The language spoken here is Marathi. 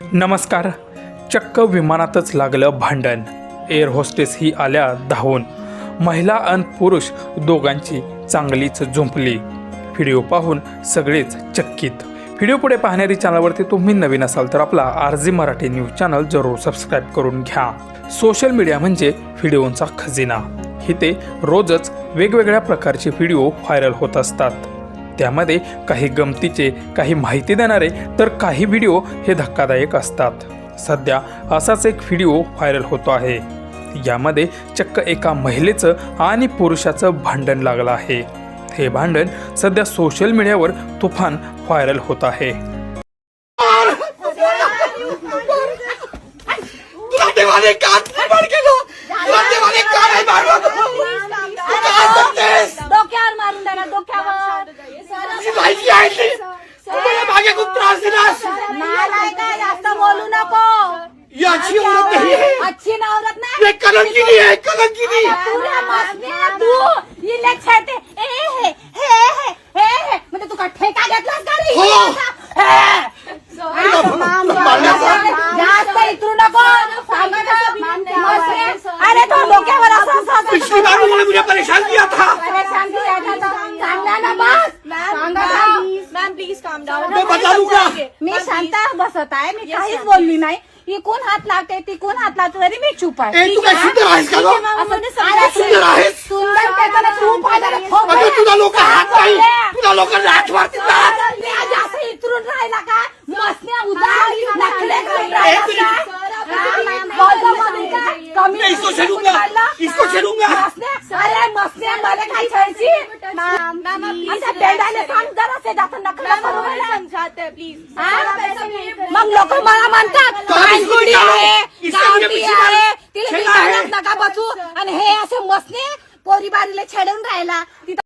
नमस्कार. चक्क विमानातच लागलं भांडण. एअर होस्टेस ही आल्या धावून. महिला आणि पुरुष दोघांची चांगलीच झुंपली. व्हिडिओ पाहून सगळेच चक्कीत व्हिडिओ पुढे पाहणारी चॅनलवरती तुम्ही नवीन असाल तर आपला आरजी मराठी न्यूज चॅनल जरूर सबस्क्राईब करून घ्या. सोशल मीडिया म्हणजे व्हिडिओंचा खजिना. इथे रोजच वेगवेगळ्या प्रकारचे व्हिडिओ व्हायरल होत असतात. त्यामध्ये काही गमतीचे काही माहिती देणारे तर काही व्हिडिओ हे धक्कादायक असतात. सध्या असाच एक व्हिडिओ व्हायरल होतो आहे. यामध्ये चक्क एका महिलेचं आणि पुरुषाचं भांडण लागलं आहे. हे भांडण सध्या सोशल मीडियावर तुफान व्हायरल होत आहे. तुझी माहिती आहे ती तू मला मागे खूप त्रास दिलास काय जास्त बोलू नको याची औरत नाही आहे अच्छी नवरत नाही ये कलंकिनी आहे कलंकिनी तुला मस्ती तू। इले छेडते ए हे हे हे हे हे। म्हणजे तू का ठेका घेतलास का रे? हो. हे. जास्त इतरू नको. अरे तो डोक्यावर असं असं असं पिछली बार उन्होंने मुझे परेशान किया था। परेशान किया था। तो ना बस. मॅम प्लीज काम डाऊन मैं बता दूंगा मी शांत बसत आहे मी काहीच बोलली नाही इकून हात लावते तिकून हात लावते तरी मी चूप आहे ए तू काय सुंदर आहेस का गं? म्हणजे अरे सुंदर आहेस सुंदर अगं आहे. तुला लोक हात नाही तुला हात मारतील ना जास्त इतरून राहिला का मसन्या उदार नखरे करून राहिला तुझी- का? हा? बोलण्यामध्ये का? कमी इसको छेडूंगा. राहिला? इसको? छेडूंगा. अरे मसन्या मला काय सांग जरा नखरे. समझाते प्लीज हा? मग लोक मला म्हणतात. आहे गावठी आहे. तिला नका बसू आणि हे असे मसने पोरी बारीला छेडून राहिला तिथं